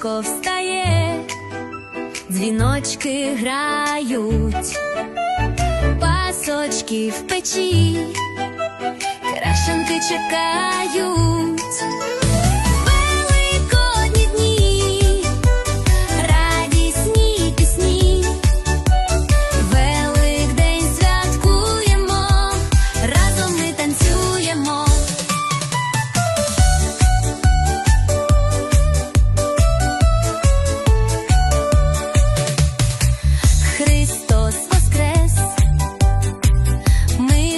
сонечко встає, дзвіночки грають, пасочки в печі, крашенки чекають.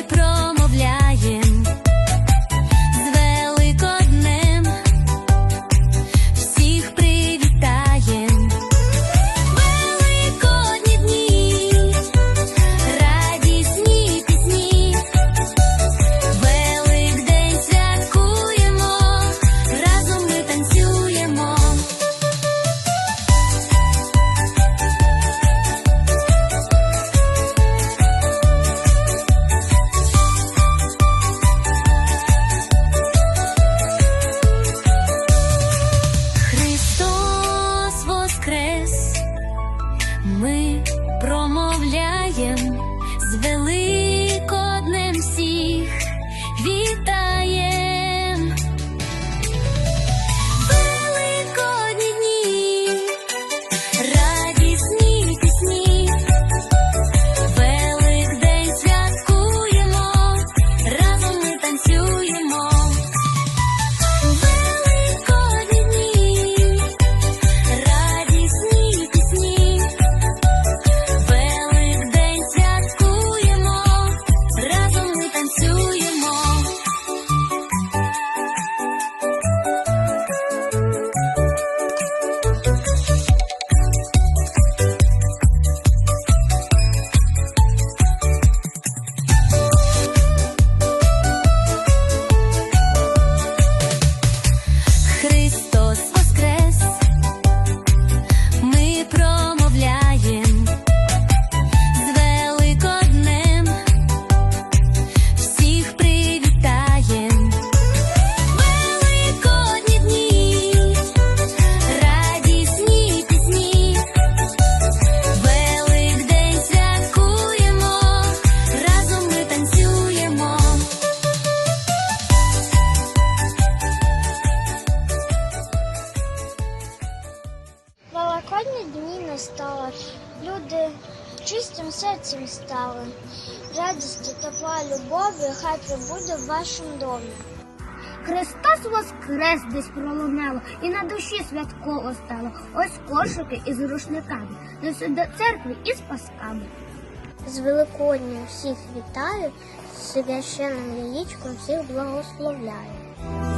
pronto. Великодні дні настали, люди чистим серцем стали. Радості, тепла, любові, хай прибуде в вашому домі. Христос воскрес десь пролунало, і на душі святково стало. Ось кошики із рушниками, несу до церкви із пасками. З Великоднім всіх вітаю, з священним яєчком всіх благословляю.